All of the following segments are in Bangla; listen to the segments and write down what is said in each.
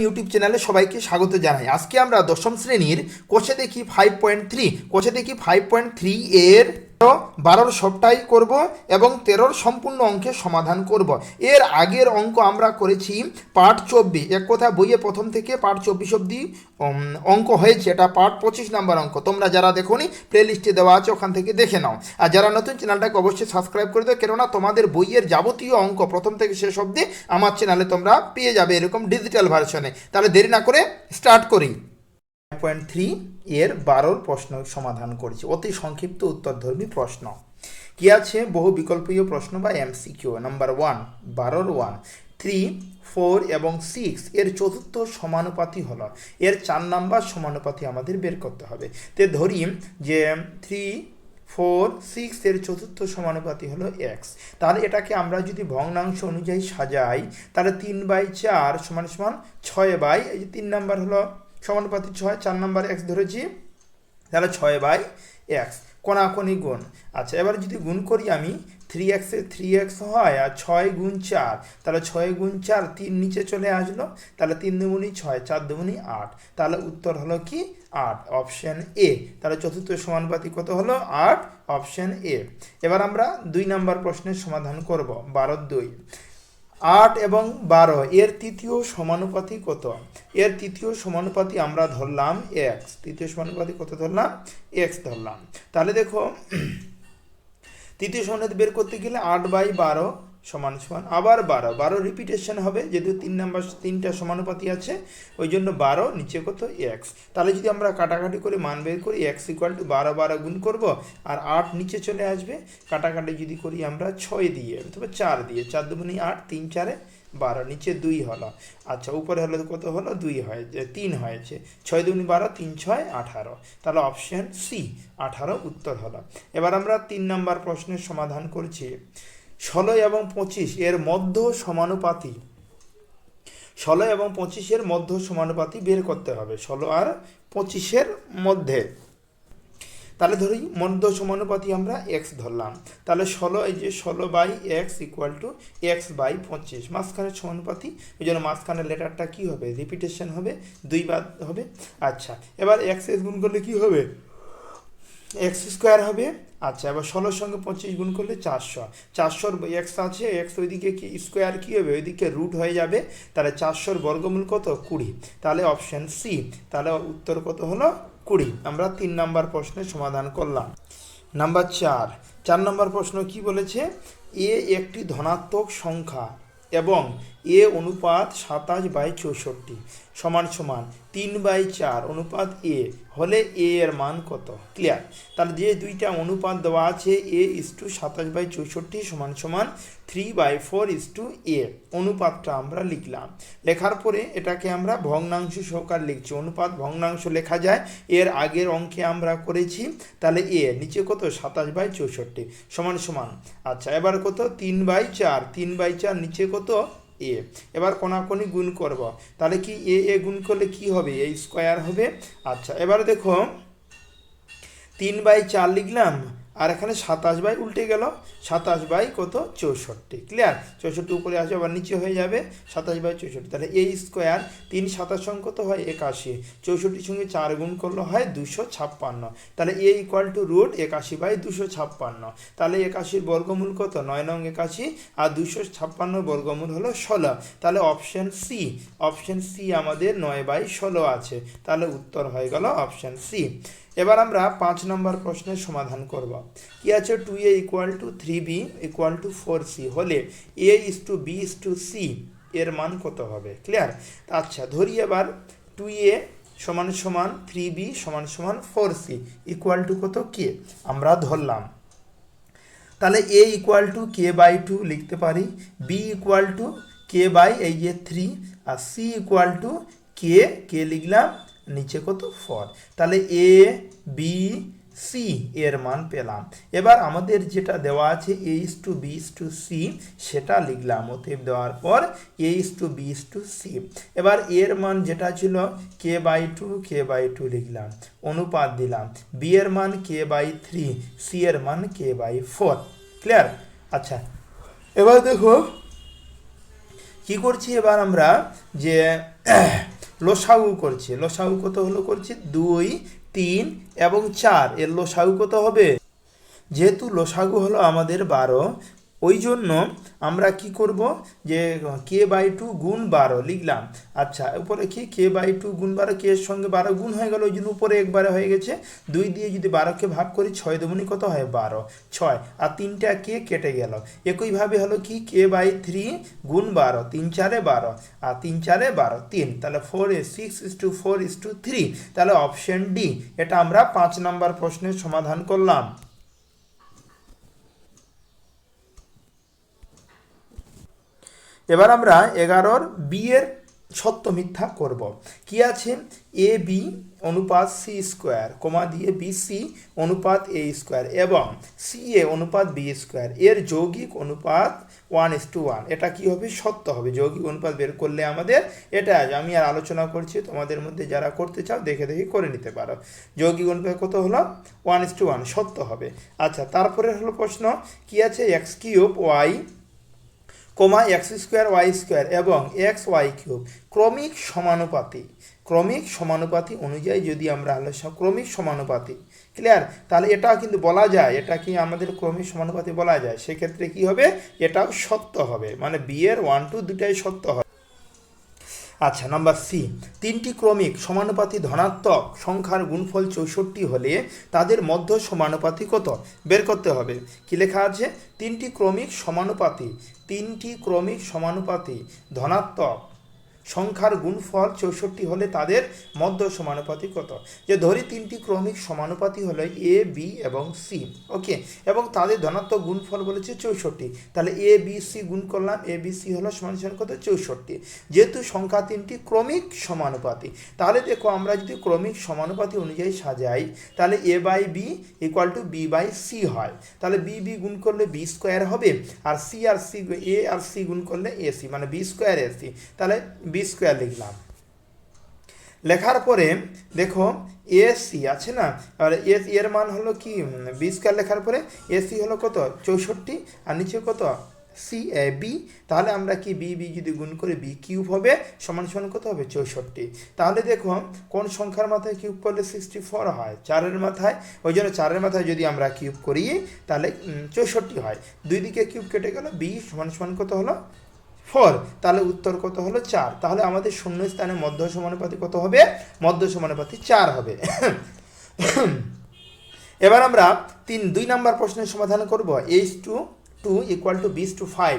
ইউটিউব চ্যানেলে সবাইকে স্বাগত জানাই। আজকে আমরা দশম শ্রেণির কোষে দেখি ফাইভ পয়েন্ট থ্রি কোষে দেখি ফাইভ পয়েন্ট থ্রি এর বারোর সবটাই করব এবং তেরোর সম্পূর্ণ অঙ্কের সমাধান করব। এর আগের অঙ্ক আমরা করেছি পার্ট চব্বিশ। এক কথা বইয়ে প্রথম থেকে পার্ট চব্বিশ উম, অঙ্ক হয়েছে। এটা পার্ট পঁচিশ নাম্বার অঙ্ক। তোমরা যারা দেখোনি প্লে লিস্টে দেওয়া আছে ওখান থেকে দেখে নাও। আর যারা নতুন চ্যানেলটাকে অবশ্যই সাবস্ক্রাইব করে দেবে কেননা তোমাদের বইয়ের যাবতীয় অঙ্ক প্রথম থেকে শেষ অবধি আমার চ্যানেলে তোমরা পেয়ে যাবে এরকম ডিজিটাল ভার্সনে তাহলে দেরি না করে স্টার্ট করি। পয়েন্ট থ্রি এর বারোর প্রশ্ন সমাধান করছি। অতি সংক্ষিপ্ত উত্তরধর্মী প্রশ্ন। কি আছে? বহু বিকল্পীয় প্রশ্ন বা এমসিকিউ নাম্বার ওয়ান বারোর ওয়ান থ্রি ফোর এবং সিক্স এর চতুর্থ সমানুপাতি হলো। এর চার নাম্বার সমানুপাতি আমাদের বের করতে হবে। তে ধরি যে থ্রি ফোর সিক্স এর চতুর্থ সমানুপাতি হলো এক্স তাহলে এটাকে আমরা যদি ভগ্নাংশ অনুযায়ী সাজাই, তাহলে তিন বাই চার সমান সমান ছয় বাই, এই যে তিন নাম্বার হলো সমানুপাতি ছয়, চার নাম্বার এক্স ধরেছি, তাহলে ছয় বাই এক্স কোনাকোনি গুণ। আচ্ছা এবার যদি গুণ করি আমি থ্রি এক্সের থ্রি এক্স হয়, আর ছয় গুণ চার, তাহলে ছয় গুণ চার তিন নিচে চলে আসলো, তাহলে তিন দুগুণি ছয়, চার দুগুণি আট। তাহলে উত্তর হলো কি? আট অপশন এ তাহলে চতুর্থ সমানুপাতি কত হলো? আট অপশন এ এবার আমরা দুই নাম্বার প্রশ্নের সমাধান করব, বারো দুই। আট এবং বারো, এর তৃতীয় সমানুপাতি কত? এর তৃতীয় সমানুপাতি আমরা ধরলাম এক্স তৃতীয় সমানুপাতি কত ধরলাম? এক্স ধরলাম। তাহলে দেখো, তৃতীয় সমানুপাতি বের করতে গেলে আট বাই বারো সমান সমান। আবার বারো। বারো রিপিটেশন হবে, যেহেতু তিন নাম্বার, তিনটা সমানুপাতি আছে ওই জন্য বারো নিচে কত? এক্স তাহলে যদি আমরা কাটাকাটি করে মান বের করি এক্স ইকুয়াল টু বারো বারো গুণ করব, আর আট নিচে চলে আসবে, কাটাকাটি যদি করি আমরা ছয় দিয়ে, অথবা চার দিয়ে, চার দুগুণি আট, তিন চারে বারো, নিচে দুই হলো। আচ্ছা উপরে হলো কত হলো? দুই হয় যে তিন হয়েছে। ছয় দুগুণি বারো, তিন ছয়, আঠারো। তাহলে অপশন সি আঠারো উত্তর হলো। এবার আমরা তিন নাম্বার প্রশ্নের সমাধান করছি। ষোলো এবং পঁচিশ এর মধ্য সমানুপাতি। ষোলো এবং পঁচিশের মধ্য সমানুপাতি বের করতে হবে। ষোলো আর পঁচিশের মধ্যে। তাহলে ধরি, মধ্য সমানুপাতি আমরা এক্স ধরলাম। তাহলে ষোলো এই যে ষোলো by X equal to X by পঁচিশ। মাঝখানের সমানুপাতি ওই জন্য মাঝখানের লেটারটা কী হবে? রিপিটেশন হবে দুই বাদ হবে। আচ্ছা এবার এক্স এক্স গুণ করলে কী হবে? এক্স স্কোয়ার হবে আচ্ছা এবার ষোলোর সঙ্গে পঁচিশ গুণ করলে চারশো। চারশোর এক্স আছে, এক্স ওইদিকে কি, স্কোয়ার কী হবে? ওইদিকে রুট হয়ে যাবে, তাহলে চারশোর বর্গমূল কত? কুড়ি। তাহলে অপশান সি, তাহলে উত্তর কত হলো? কুড়ি। আমরা তিন নাম্বার প্রশ্নের সমাধান করলাম। নাম্বার চার চার নম্বর প্রশ্ন কি বলেছে? এ একটি ধনাত্মক সংখ্যা এবং এ অনুপাত সাতাশ বাই চৌষট্টি সমান সমান তিন বাই চার অনুপাত এ, হলে এ এর মান কত? ক্লিয়ার তাহলে যে দুইটা অনুপাত দেওয়া আছে, এ ইস টু সাতাশ বাই চৌষট্টি সমান সমান three by four is to এ অনুপাতটা আমরা লিখলাম। লেখার পরে এটাকে আমরা ভগ্নাংশ সহকার লিখছি। অনুপাত ভগ্নাংশ লেখা যায়। এর আগের অঙ্কে আমরা করেছি। তাহলে এ, নিচে কত? সাতাশ বাই চৌষট্টি সমান সমান। আচ্ছা এবার কত? তিন বাই চার। তিন বাই চার নিচে কত? এ। এবার কোনাকোনি গুণ করব। তাহলে কি এ এ গুণ করলে কি হবে? এই স্কোয়ার হবে। আচ্ছা এবার দেখো, তিন বাই চার লিখলাম। আর এখানে সাতাশ বাই উল্টে গেল। সাতাশ বাই কত? চৌষট্টি। ক্লিয়ার চৌষট্টি উপরে আসবে আবার নিচে হয়ে যাবে সাতাশ বাই চৌষট্টি। তাহলে এই স্কোয়ার তিন সাতাশ কত হয় একাশি। চৌষট্টির সঙ্গে চার গুণ করলে হয় দুশো ছাপ্পান্ন। তাহলে এ ইকুয়াল টু রুট একাশি বাই দুশো ছাপ্পান্ন। তাহলে একাশির বর্গমূল কত? নয় নং একাশি। আর দুশো ছাপ্পান্ন বর্গমূল হলো ষোলো। তাহলে অপশন সি অপশন সি আমাদের নয় বাই ষোলো আছে। তাহলে উত্তর হয়ে গেল অপশন সি এবার আমরা পাঁচ নম্বর প্রশ্নের সমাধান করব। কি আছে two A equal to three B equal to four C হলে A is to B is to C এর মান কত হবে? ক্লিয়ার আচ্ছা ধরি এবার টু এ সমান সমান থ্রি বি সমান সমান ফোর সি ইকুয়াল টু কত? কে আমরা ধরলাম। তাহলে A equal to K by two লিখতে পারি B equal to K by এই যে থ্রি আর সি ইকুয়াল টু কে কে লিখলাম নিচে কত? ফর তাহলে এ বি সি এর মান পেলাম। এবার আমাদের যেটা দেওয়া আছে A is to B is to C সেটা লিখলাম। অতএব দেওয়ার পর A is to B is to C এবার এর মান যেটা ছিল K by two K by two লিখলাম। অনুপাত দিলাম। বি এর মান কে বাই থ্রি সি এর মান কে বাই ফোর ক্লিয়ার আচ্ছা। এবার দেখো, কি করছি এবার আমরা? যে লসাগু করছে। লোসাউ কত হলো করছে? দুই, তিন এবং চার। এর লোসাউ কত হবে? যেহেতু লোসাগু হলো আমাদের বারো ওই জন্য আমরা কি করব যে কে বাই টু গুণ বারো লিখলাম। আচ্ছা উপরে কি? কে বাই টু গুণ বারো কে এর সঙ্গে বারো গুণ হয়ে গেল ওই জন্য উপরে একবারে হয়ে গেছে। দুই দিয়ে যদি বারোকে ভাগ করি, ছয় দুগুণি কত হয়? বারো। ছয়। আর তিনটা কে কেটে গেল? একইভাবে হলো কি? কে বাই থ্রি গুণ বারো, তিন চারে বারো। আর তিন চারে বারো, তিন। তাহলে four A six is to four is to three তাহলে অপশন ডি এটা আমরা পাঁচ নম্বর প্রশ্নের সমাধান করলাম। এবার আমরা এগারোর বি এর সত্য মিথ্যা করব। কি আছে? এ, বি অনুপাত সি স্কোয়ার, কমা দিয়ে বি, সি অনুপাত এ স্কোয়ার এবং সি এ অনুপাত বি স্কোয়ার। এর যৌগিক অনুপাত ওয়ান ইস টু ওয়ান। এটা কি হবে? সত্য হবে। যৌগিক অনুপাত বের করলে আমাদের এটা আমি আর আলোচনা করছি। তোমাদের মধ্যে যারা করতে চাও দেখে দেখে করে নিতে পারো। যৌগিক অনুপাত কত হলো? One is to one. সত্য হবে। আচ্ছা তারপরে হলো প্রশ্ন, কি আছে? X cube Y comma X square Y square এবং এক্স ওয়াই কিউব ক্রমিক সমানুপাতি ক্রমিক সমানুপাতি অনুযায়ী যদি আমরা আলোচনা, ক্রমিক সমানুপাতি। ক্লিয়ার তাহলে এটা কিন্তু বলা যায়, এটা কি আমাদের ক্রমিক সমানুপাতি বলা যায়? সেক্ষেত্রে কি হবে? এটাও সত্য হবে। মানে বিয়ের ওয়ান টু দুটাই সত্য হবে। আচ্ছা নাম্বার সি তিনটি ক্রমিক সমানুপাতি ধনাত্মক সংখ্যার গুণফল চৌষট্টি হলে তাদের মধ্য সমানুপাতি কত? বের করতে হবে। কি লেখা আছে? তিনটি ক্রমিক সমানুপাতি তিনটি ক্রমিক সমানুপাতি ধনাত্মক সংখ্যার গুণফল চৌষট্টি হলে তাদের মধ্য সমানুপাতি কত? যে ধরি তিনটি ক্রমিক সমানুপাতি হলো এ বি এবং সি ওকে এবং তাদের ধনাত্মক গুণফল বলেছে চৌষট্টি। তাহলে এ বি সি গুণ করলাম এ বি সি হলো সমান সমান কত? চৌষট্টি। যেহেতু সংখ্যা তিনটি ক্রমিক সমানুপাতি তাহলে দেখো আমরা যদি ক্রমিক সমানুপাতি অনুযায়ী সাজাই, তাহলে A by B equal to B by C হয়। তাহলে বি বি গুণ করলে বি স্কোয়ার হবে, আর সি আর সি এ আর সি গুণ করলে এ সি মানে বি স্কোয়ার এ সি তাহলে বি স্কোয়ার লিখলাম। লেখার পরে দেখো এসি আছে না? আর এস এর মান হলো কি? বি স্কোয়ার লেখার পরে এসি হলো কত? চৌষট্টি। আর নিচে কত? সি এ বি তাহলে আমরা কি বি বি যদি গুণ করে বি কিউব হবে, সমান সমান কত হবে? চৌষট্টি। তাহলে দেখো কোন সংখ্যার মাথায় কিউব করলে সিক্সটি ফোর হয়? চারের মাথায়। ওই জন্য চারের মাথায় যদি আমরা কিউব করি, তাহলে চৌষট্টি হয়। দুই দিকে কিউব কেটে গেল বি সমান সমান কত হলো? ফোর, তাহলে উত্তর কত হলো চার? তাহলে আমাদের শূন্য স্থানে মধ্য সমানুপাতি কত হবে? মধ্য সমানুপাতি চার হবে। এবার আমরা তিন, দুই নাম্বার প্রশ্নের সমাধান করব। H to two equal to B is to five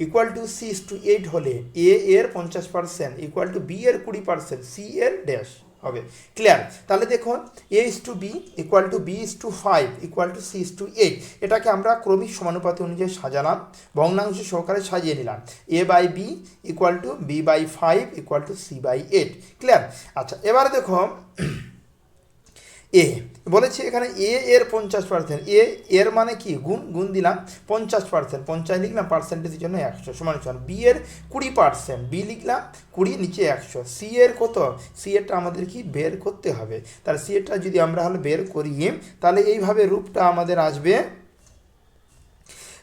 equal to C is to eight হলে এ এর পঞ্চাশ পার্সেন্ট ইকুয়াল টু বি এর কুড়ি পার্সেন্ট সি এর ড্যাশ হবে ক্লিয়ার তাহলে দেখুন A is to B equal to B is to five equal to C is to eight এটাকে আমরা ক্রমিক সমানুপাতি অনুযায়ী সাজালাম, ভগ্নাংশ সহকারে সাজিয়ে নিলাম। A by B equal to B by five equal to C by eight clear আচ্ছা এবারে দেখো এ বলেছি এখানে এ এর পঞ্চাশ পার্সেন্ট এ এর মানে কি? গুণ গুণ দিলাম, পঞ্চাশ পার্সেন্ট পঞ্চাশ লিখলাম পার্সেন্টেজের জন্য একশো। সমান সমান। বি এর কুড়ি পার্সেন্ট বি লিখলাম, কুড়ি, নিচে একশো। সি এর কত? সি এরটা আমাদের কি? বের করতে হবে। তাহলে সি এরটা যদি আমরা হলে বের করি, তাহলে এইভাবে রূপটা আমাদের আসবে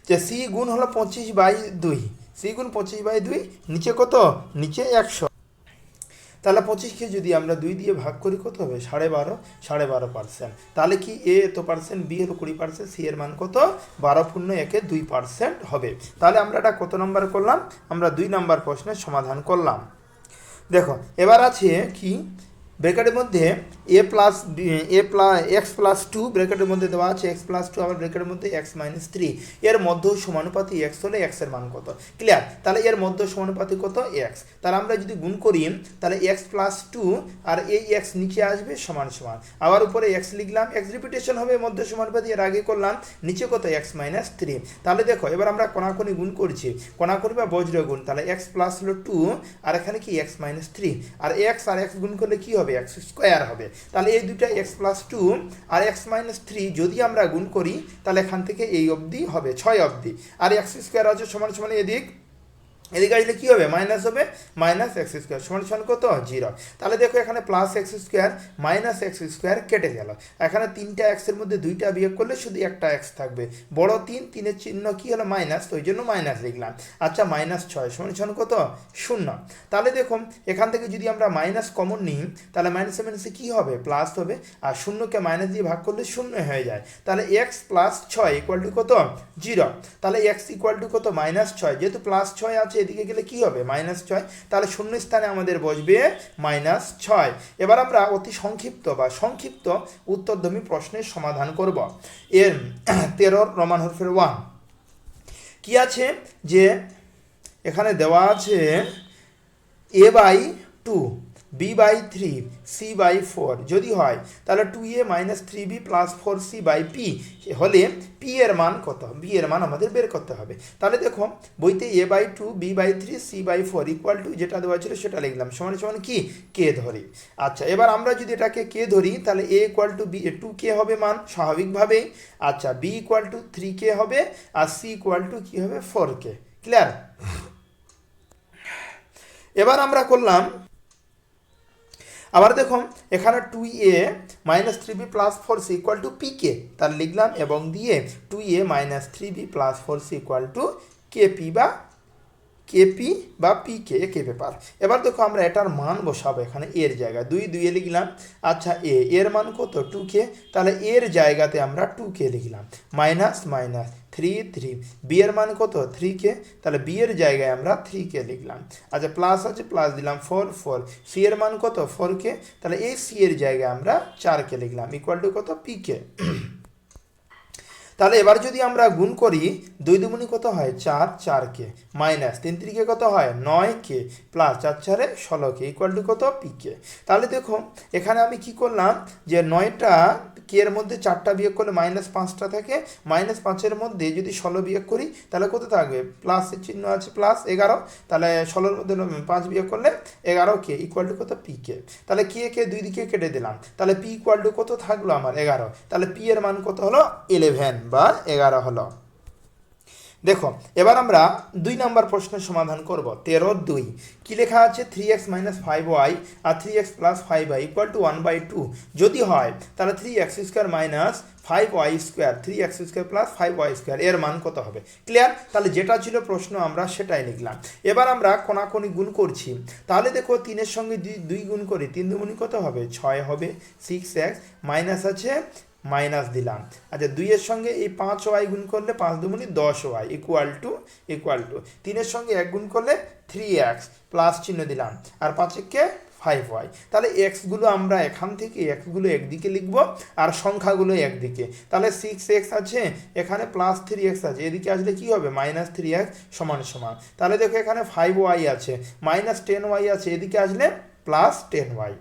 যে সি গুণ হলো পঁচিশ বাই দুই। সি গুণ পঁচিশ বাই দুই, নিচে কত? নিচে একশো। তাহলে পঁচিশকে যদি আমরা দুই দিয়ে ভাগ করি, কত হবে? সাড়ে বারো সাড়ে বারো পার্সেন্ট তাহলে কি এ এত পার্সেন্ট বি হলো কুড়ি পার্সেন্ট সি এর মান কত? বারো পূর্ণ একে দুই পার্সেন্ট হবে। তাহলে আমরা এটা কত নম্বর করলাম? আমরা দুই নম্বর প্রশ্নের সমাধান করলাম। দেখো, এবার আছে কি? ব্রেকেটের মধ্যে A plus A plus X plus two ব্রেকেটের মধ্যে দেওয়া আছে এক্স প্লাস টু আবার ব্রেকেটের মধ্যে এক্স মাইনাস থ্রি এর মধ্য সমানুপাতি এক্স হলে এক্সের মান কত? ক্লিয়ার তাহলে এর মধ্য সমানুপাতি কত? এক্স তাহলে আমরা যদি গুণ করি, তাহলে এক্স প্লাস টু আর এই এক্স নিচে আসবে সমান সমান। আবার উপরে এক্স লিখলাম এক্স রিপিটেশন হবে মধ্য সমানুপাতি এর আগে করলাম, নিচে কত? এক্স মাইনাস থ্রি তাহলে দেখো, এবার আমরা কোনাকুনি গুণ করছি। কোনাকুনি বা বজ্র গুণ, তাহলে এক্স প্লাস হলো টু আর এখানে কি? এক্স মাইনাস থ্রি আর এক্স আর এক্স গুণ করলে কী হবে? এক্স স্কোয়ার হবে। তাহলে এই দুটা এক্স প্লাস টু আর এক্স মাইনাস থ্রি যদি আমরা গুণ করি, তাহলে এখান থেকে এই অবধি হবে, ছয় অবধি। আর এক্স স্কোয়ার আছে সমান সমান এদিক এদিকে আসলে কী হবে? মাইনাস হবে মাইনাস এক্স স্কোয়ার সমান সমান কত? জিরো তাহলে দেখো এখানে plus X square minus X square কেটে গেল। এখানে তিনটা এক্সের মধ্যে দুইটা বিয়োগ করলে শুধু একটা এক্স থাকবে। বড় তিন, তিনের চিহ্ন কী হলো? মাইনাস তো ওই জন্য মাইনাস লিখলাম। আচ্ছা মাইনাস ছয়, সমান সমান কত? শূন্য। তাহলে দেখুন, এখান থেকে যদি আমরা মাইনাস কমন নিই, তাহলে মাইনাসে মাইনাসে কী হবে? প্লাস হবে। আর শূন্যকে মাইনাস দিয়ে ভাগ করলে শূন্য হয়ে যায়। তাহলে এক্স প্লাস ছয় ইকুয়াল টু কত? জিরো তাহলে এক্স ইকুয়াল টু কত? মাইনাস ছয়। যেহেতু প্লাস ছয় আছে, এদিকে গেলে কি হবে? মাইনাস ছয়। তাহলে শূন্য স্থানে আমাদের বসবে মাইনাস ছয়। এবার আমরা অতি সংক্ষিপ্ত বা সংক্ষিপ্ত উত্তরধর্মী প্রশ্নের সমাধান করব। এর তেরোর রমান হরফের ওয়ান কি আছে? যে এখানে দেওয়া আছে A by two B by three C by four. যদি হয় তাহলে two A minus three B plus four C by P হলে পি এর মান কত? বি এর মান আমাদের বের করতে হবে। তাহলে দেখো বইতে A by two B by three C by four equal to যেটা দেওয়া ছিল সেটা লিখলাম। সমান সমান কি? কে ধরি। আচ্ছা এবার আমরা যদি এটাকে কে ধরি তাহলে A equal to B two K হবে মান স্বাভাবিকভাবেই। আচ্ছা B equal to three K হবে আর সি ইকুয়াল টু কী হবে? ফোর কে ক্লিয়ার এবার আমরা করলাম আবার দেখুন, এখানে two A minus three B plus four C equal to P কে তার লিখলাম এবং দিয়ে two A minus three B plus four C equal to K P বা কেপি বা পি কে কে পেপার এবার দেখো আমরা এটার মান বসাবো এখানে এর জায়গায়। দুই, দুইয়ে লিখলাম। আচ্ছা এ এর মান কত? টু কে তাহলে এর জায়গাতে আমরা টু কে লিখলাম। Minus minus three three B এর মান কত? Three K? তাহলে বি এর জায়গায় আমরা থ্রি কে লিখলাম। আচ্ছা প্লাস আছে প্লাস দিলাম ফোর ফোর সি এর মান কত? Four K? তাহলে এই সি এর জায়গায় আমরা চার কে লিখলাম। ইকুয়াল টু কত? P K. তাহলে এবার যদি আমরা গুণ করি, দুই দুগুণি কত হয়? চার চার কে। মাইনাস তিন তিরিকে কত হয়? নয় কে। প্লাস চার চারে ষোলো কে ইকুয়াল টু কত? P K. তাহলে দেখো, এখানে আমি কি করলাম যে নয়টা কে এর মধ্যে চারটা বিয়োগ করলে মাইনাস পাঁচটা থাকে। মাইনাস পাঁচের মধ্যে যদি ষোলো বিয়োগ করি, তাহলে কত থাকবে? প্লাসের চিহ্ন আছে, প্লাস এগারো। তাহলে ষোলোর মধ্যে পাঁচ বিয়োগ করলে এগারো কে ইকুয়াল টু কত? P K. তাহলে কে কে দুই দিকে কেটে দিলাম। তাহলে পি ইকুয়াল টু কত থাকল আমার? এগারো। তাহলে পি এর মান কত হলো? ইলেভেন বা এগারো হলো। দেখো, এবার আমরা দুই নম্বর প্রশ্নের সমাধান করব, তেরো দুই। কি লেখা আছে? Three X minus five Y R three X plus five Y equal to one by two যদি হয়, তাহলে three X square minus five Y square three X square plus five Y square এর মান কত হবে? ক্লিয়ার তাহলে যেটা ছিল প্রশ্ন, আমরা সেটাই লিখলাম। এবার আমরা কোনাকুনি গুণ করছি। তাহলে দেখো, তিনের সঙ্গে দুই দুই গুণ করি তিন দুগুণি কত হবে? ছয় হবে। সিক্স এক্স মাইনাস আছে মাইনাস দিলাম। আচ্ছা দুইয়ের সঙ্গে এই পাঁচ ওয়াই গুণ করলে পাঁচ দুগুণি দশ Y equal to equal to তিনের সঙ্গে এক গুণ করলে থ্রি এক্স প্লাস চিহ্ন দিলাম, আর পাঁচেককে ফাইভ ওয়াই তাহলে এক্সগুলো আমরা এখান থেকে এক্সগুলো একদিকে লিখব, আর সংখ্যাগুলো একদিকে। তাহলে সিক্স এক্স আছে, এখানে প্লাস থ্রি এক্স আছে, এদিকে আসলে কি হবে? মাইনাস থ্রি এক্স সমান সমান। তাহলে দেখো এখানে ফাইভ ওয়াই আছে মাইনাস টেন ওয়াই আছে, এদিকে আসলে প্লাস টেন ওয়াই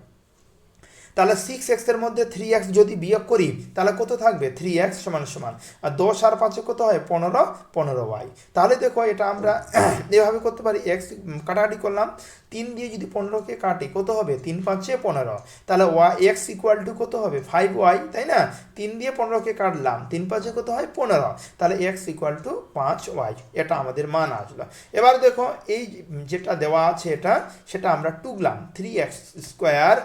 তাহলে সিক্স এক্সের মধ্যে থ্রি এক্স যদি বিয়োগ করি, তাহলে কত থাকবে? থ্রি এক্স সমান সমান। আর দশ আর পাঁচে কত হয়? পনেরো পনেরো ওয়াই তাহলে দেখো এটা আমরা এভাবে করতে পারি এক্স কাটাকাটি করলাম। তিন দিয়ে যদি পনেরোকে কাটি, কত হবে? তিন পাঁচে পনেরো। তাহলে ওয়াই এক্স ইকুয়াল টু কত হবে? ফাইভ ওয়াই তাই না? তিন দিয়ে পনেরোকে কাটলাম, তিন পাঁচে কত হয়? পনেরো। তাহলে এক্স ইকুয়াল টু পাঁচ ওয়াই এটা আমাদের মান আসলো। এবার দেখো, এই যেটা দেওয়া আছে এটা, সেটা আমরা টুকলাম। Three X square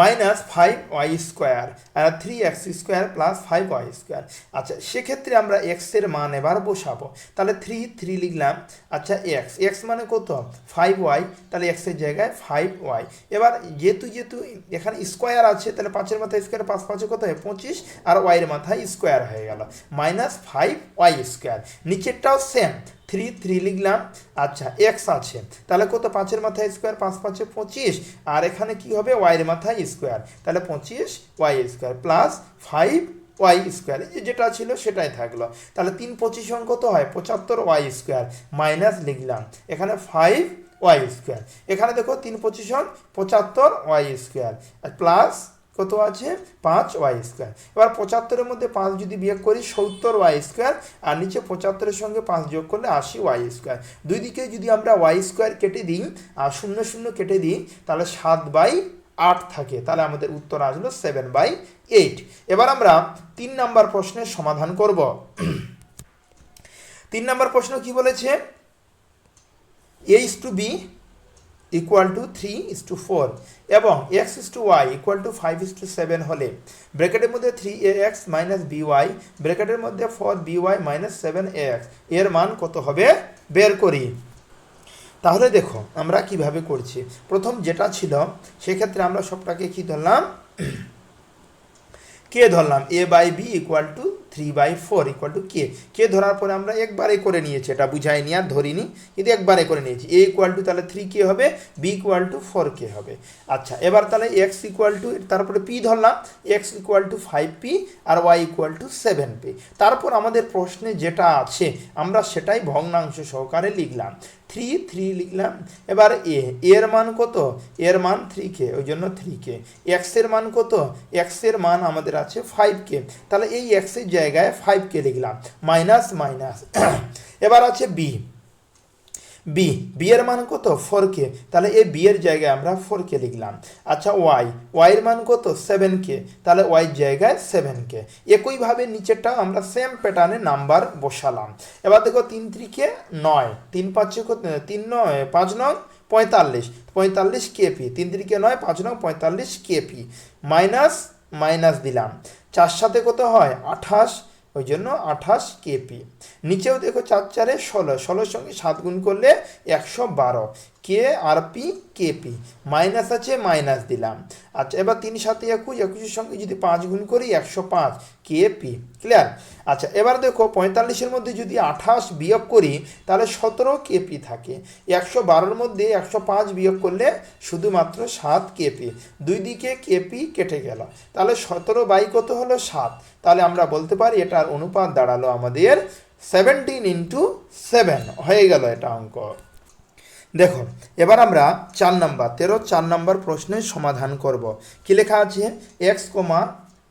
minus five Y square, আর three X square plus five Y square. আচ্ছা সেক্ষেত্রে আমরা এক্সের মান এবার বসাবো। তাহলে থ্রি থ্রি লিখলাম। আচ্ছা এক্স এক্স মানে কত? ফাইভ ওয়াই, তাহলে এক্সের জায়গায় ফাইভ ওয়াই। এবার যেহেতু যেহেতু এখানে স্কোয়ার আছে, তাহলে পাঁচের মাথায় স্কোয়ার পাঁচ পাঁচে কত হয়? পঁচিশ, আর ওয়াইয়ের মাথায় স্কোয়ার হয়ে গেল। Minus five Y square. নিচেরটাও same three three লিখলাম। আচ্ছা এক্স আছে। তাহলে কত? পাঁচের মাথায় স্কোয়ার পাঁচ, পাঁচে পঁচিশ। আর এখানে কি হবে? ওয়াইয়ের মাথায় স্কোয়ার তাহলে পঁচিশ Y square plus five Y square যেটা ছিল সেটাই থাকল। তাহলে তিন পঁচিশ অঙ্ক কত হয়, পঁচাত্তর ওয়াই স্কোয়ার মাইনাস লিখলাম। এখানে ফাইভ ওয়াই স্কোয়ার এখানে দেখো তিন পঁচিশ পঁচাত্তর ওয়াই স্কোয়ার প্লাস কত আছে? পাঁচ ওয়াই স্কোয়ার। এবার পঁচাত্তরের মধ্যে পাঁচ যদি বিয়োগ করি, সত্তর ওয়াই স্কোয়ার, আর নিচে পঁচাত্তরের সঙ্গে পাঁচ যোগ করলে আশি ওয়াই স্কোয়ার। দুই দিকে যদি আমরা ওয়াই স্কোয়ার কেটে দিই, আর শূন্য শূন্য কেটে দিই, তাহলে সাত বাই আট থাকে। তাহলে আমাদের উত্তর আসলো সেভেন বাই এইট এবার আমরা তিন নাম্বার প্রশ্নের সমাধান করব। তিন নাম্বার প্রশ্ন কি বলেছে? H to B equal to three is to four এবং X is to Y equal to five is to seven হলে ব্র্যাকেটের মধ্যে three A X minus B Y ব্র্যাকেটের মধ্যে four B Y minus seven এক্সের মান কত হবে? বের করি। তাহলে দেখো, আমরা কীভাবে করছি? প্রথম যেটা ছিল, সেক্ষেত্রে আমরা সবটাকে কী ধরলাম? কে ধরলাম? A by B equal to three by four equal to K কে ধরার পরে আমরা একবারে করে নিয়েছি, এটা বুঝাইনি আর ধরিনি, কিন্তু একবারে করে নিয়েছি। এ ইকুয়াল টু তাহলে থ্রি কে হবে B equal to four K হবে। আচ্ছা এবার তাহলে এক্স ইকুয়াল টু তারপরে পি ধরলাম X equal to five P R Y equal to seven P তারপর আমাদের প্রশ্নে যেটা আছে, আমরা সেটাই ভগ্নাংশ সহকারে লিখলাম। থ্রি থ্রি লিখলাম। এবার এ, এর মান কত? এর মান থ্রি কে ওই জন্য থ্রি কে এক্সের মান কত? এক্সের মান আমাদের আছে ফাইভ কে তাহলে এই এক্সের জায়গায় ফাইভ কে লিখলাম। মাইনাস মাইনাস এবার আছে বি বি বি এর মান কত? ফোর কে তাহলে এই বি এর জায়গায় আমরা ফোর কে লিখলাম। আচ্ছা ওয়াই ওয়াই এর মান কত? সেভেন কে তাহলে ওয়াই জায়গায় সেভেন কে একইভাবে নিচেরটা আমরা সেম প্যাটার্নে নাম্বার বসালাম। এবার দেখো তিন ত্রিকে নয়। তিন পাঁচে তিন নয়, পাঁচ নয়, পঁয়তাল্লিশ। পঁয়তাল্লিশ কেপি তিন তিরিকে নয়, পাঁচ নয়, পঁয়তাল্লিশ কেপি মাইনাস মাইনাস দিলাম। চার সাথে কত হয়? আঠাশ। ওই জন্য আঠাশ কেপি। নিচেও দেখো চার চারে ষোলো। ষোলোর সঙ্গে সাত গুণ করলে একশো বারো। কে আর পি কেপি। মাইনাস আছে, মাইনাস দিলাম। আচ্ছা এবার তিন সাথে একুশ। একুশের সঙ্গে যদি পাঁচ গুণ করি, একশো পাঁচ কেপি। ক্লিয়ার? আচ্ছা এবার দেখো পঁয়তাল্লিশের মধ্যে যদি আঠাশ বিয়োগ করি, তাহলে সতেরো কেপি থাকে। একশো বারোর মধ্যে একশো পাঁচ বিয়োগ করলে শুধুমাত্র সাত কেপি। দুই দিকে কেপি কেটে গেল। তাহলে সতেরো বাই কত হলো সাত? তাহলে আমরা বলতে পারি এটার অনুপাত দাঁড়াল আমাদের সেভেন্টিন ইন্টু সেভেন হয়ে গেল এটা অঙ্ক। দেখো, এবার আমরা চার নাম্বার, তেরো চার নাম্বার প্রশ্নের সমাধান করব। কি লেখা আছে? এক্স কমা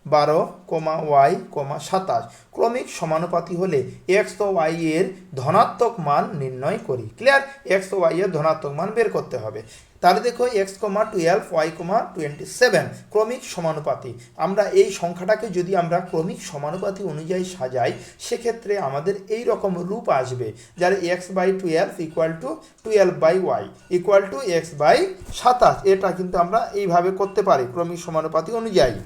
বারো কমা ওয়াই কমা সাতাশ। ক্রমিক সমানুপাতি হলে এক্স ও ওয়াই এর ধনাত্মক মান নির্ণয় করি। ক্লিয়ার? এক্স ও ওয়াই এর ধনাত্মক মান বের করতে হবে। তাহলে দেখো X comma twelve Y comma twenty seven ক্রমিক সমানুপাতি। আমরা এই সংখ্যাটাকে যদি আমরা ক্রমিক সমানুপাতি অনুযায়ী সাজাই, সেক্ষেত্রে আমাদের এই রকম রূপ আসবে, যার X by twelve equal to twelve by Y equal to X by সাতাশ। এটা কিন্তু আমরা এইভাবে করতে পারি ক্রমিক সমানুপাতি অনুযায়ী।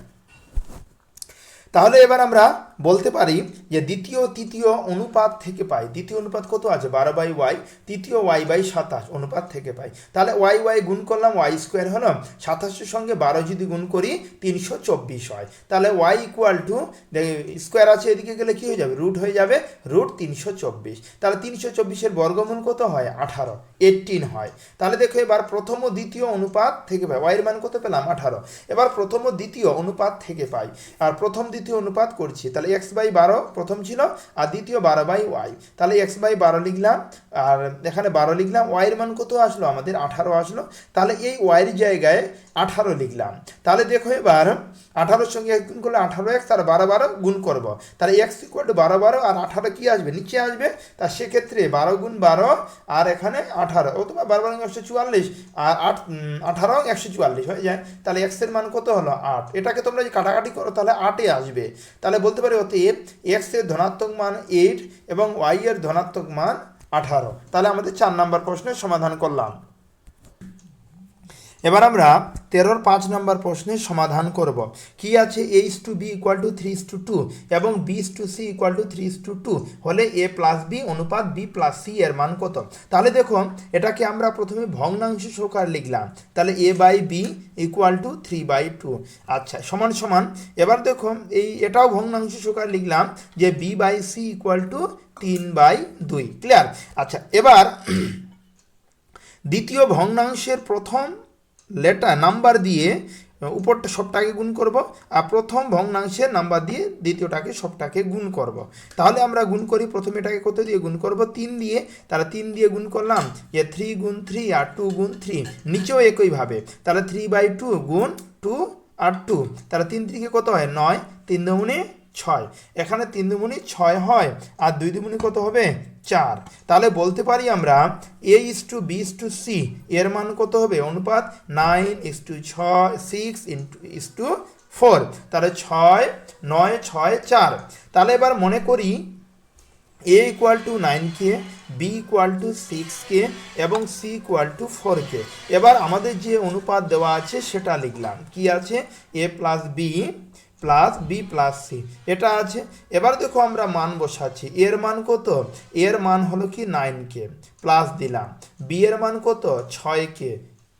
তাহলে এবার আমরা বলতে পারি যে দ্বিতীয়, তৃতীয় অনুপাত থেকে পাই। দ্বিতীয় অনুপাত কত আছে? বারো বাই ওয়াই, তৃতীয় ওয়াই বাই সাতাশ অনুপাত থেকে পাই। তাহলে ওয়াই ওয়াই গুণ করলাম, ওয়াই স্কোয়ার হলো সাতাশের সঙ্গে বারো যদি গুণ করি, তিনশো চব্বিশ হয়। তাহলে ওয়াই ইকুয়াল টু স্কোয়ার আছে এদিকে গেলে কী হয়ে যাবে? রুট হয়ে যাবে রুট তিনশো চব্বিশ। তাহলে তিনশো চব্বিশের বর্গমূল কত হয়? আঠারো। এইটিন হয়। তাহলে দেখো এবার প্রথম ও দ্বিতীয় অনুপাত থেকে পাই। ওয়াইয়ের মান কত পেলাম? আঠারো। এবার প্রথম ও দ্বিতীয় অনুপাত থেকে পাই। আর প্রথম দ্বিতীয় অনুপাত করছি। তাহলে এক্স বাই বারো প্রথম ছিল, আর দ্বিতীয় বারো বাই ওয়াই তাহলে এক্স বাই বারো লিখলাম আর এখানে বারো লিখলাম ওয়াইয়ের মান কত আসলো? আমাদের আঠারো আসলো। তাহলে এই ওয়াইয়ের জায়গায় আঠারো লিখলাম। তাহলে দেখো এবার আঠারোর সঙ্গে এক গুণ করলে আঠারো এক্স আর বারো বারো গুণ করব। তাহলে এক্স ইকুয়াল টু বারো বারো আর আঠারো কী আসবে? নিচে আসবে। তা সেক্ষেত্রে বারো গুণ বারো আর এখানে আঠারো। অথবা বারো বারো একশো চুয়াল্লিশ আর আট আঠারো একশো চুয়াল্লিশ হয়ে যায়। তাহলে এক্সের মান কত হলো? আট। এটাকে তোমরা যদি কাটাকাটি করো, তাহলে আটে আসবে। তাহলে বলতে পারি অতএব এক্সের ধনাত্মক মান এইট এবং ওয়াই এর ধনাত্মক মান আঠারো। তাহলে আমাদের চার নম্বর প্রশ্নের সমাধান করলাম। এবার আমরা তেরোর পাঁচ নম্বর প্রশ্নের সমাধান করব। কি আছে A is to B equal to three to two এবং B to C equal to three to two হলে এ প্লাস বি অনুপাত বি প্লাস সি এর মান কত? তাহলে দেখো এটাকে আমরা প্রথমে ভগ্নাংশ সহকার লিখলাম। তাহলে A by B equal to three by two আচ্ছা সমান সমান। এবার দেখো এই এটাও ভগ্নাংশ সহকার লিখলাম যে B by C equal to তিন বাই দুই ক্লিয়ার আচ্ছা এবার দ্বিতীয় ভগ্নাংশের প্রথম লেটার নাম্বার দিয়ে, উপরটা সবটাকে গুণ করব, আর প্রথম ভগ্নাংশের নাম্বার দিয়ে দ্বিতীয়টাকে সবটাকে গুণ করব। তাহলে আমরা গুণ করি, প্রথম এটাকে কত দিয়ে গুণ করব? তিন দিয়ে। তাহলে তিন দিয়ে গুণ করলাম, যে থ্রি গুণ থ্রি আর টু গুণ থ্রি নিচেও একইভাবে তাহলে থ্রি বাই টু গুণ টু আর টু তাহলে তিন থেকে কত হয়? নয়। তিন দুগুণে ছয়। এখানে তিন দুগুণে ছয় হয়, আর দুই দুগুণে কত হবে? চার। তাহলে বলতে পারি আমরা A is to B is to C এর মান কত হবে? অনুপাত নাইন ইস টু ছয় six into is to four তাহলে ছয়, নয়, ছয়, চার। তাহলে এবার মনে করি এ equal to nine K B equal to six কে, এবং সি ইকুয়াল টু ফোর কে। এবার আমাদের যে অনুপাত দেওয়া আছে, সেটা লিখলাম। কি আছে? A plus B plus B plus C. এটা আছে। এবার দেখো আমরা মান বসাচ্ছি। এর মান কত? এর মান হলো কি? নাইন কে প্লাস দিলাম। বি এর মান কত? ছয় কে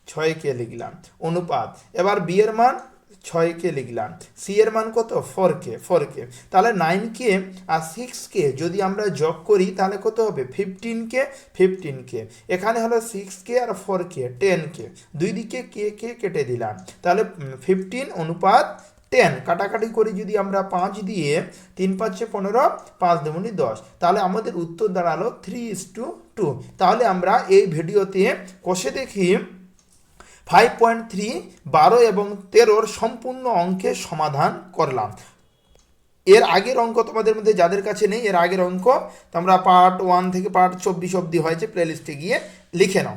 ছয় কে লিখলাম। অনুপাত। এবার বি এর মান ছয় কে লিখলাম। সি এর মান কত? ফোর কে ফোর কে তাহলে নাইন কে আর সিক্স কে যদি আমরা যোগ করি, তাহলে কত হবে? ফিফটিন কে ফিফটিন কে এখানে হলো সিক্স কে আর ফোর কে টেন কে দুই দিকে কে কে কেটে দিলাম। তাহলে ফিফটিন অনুপাত টেন কাটাকাটি করে যদি আমরা পাঁচ দিয়ে তিন পাঁচে পনেরো, পাঁচ দুগুণি দশ। তাহলে আমাদের উত্তর দাঁড়াল থ্রি ইস টু টু তাহলে আমরা এই ভিডিওতে কষে দেখি ফাইভ পয়েন্ট থ্রি বারো এবং তেরোর সম্পূর্ণ অঙ্কের সমাধান করলাম। এর আগের অঙ্ক তোমাদের মধ্যে যাদের কাছে নেই, এর আগের অঙ্ক তোমরা পার্ট ওয়ান থেকে পার্ট চব্বিশ অবধি হয়েছে প্লেলিস্টে গিয়ে লিখে নাও।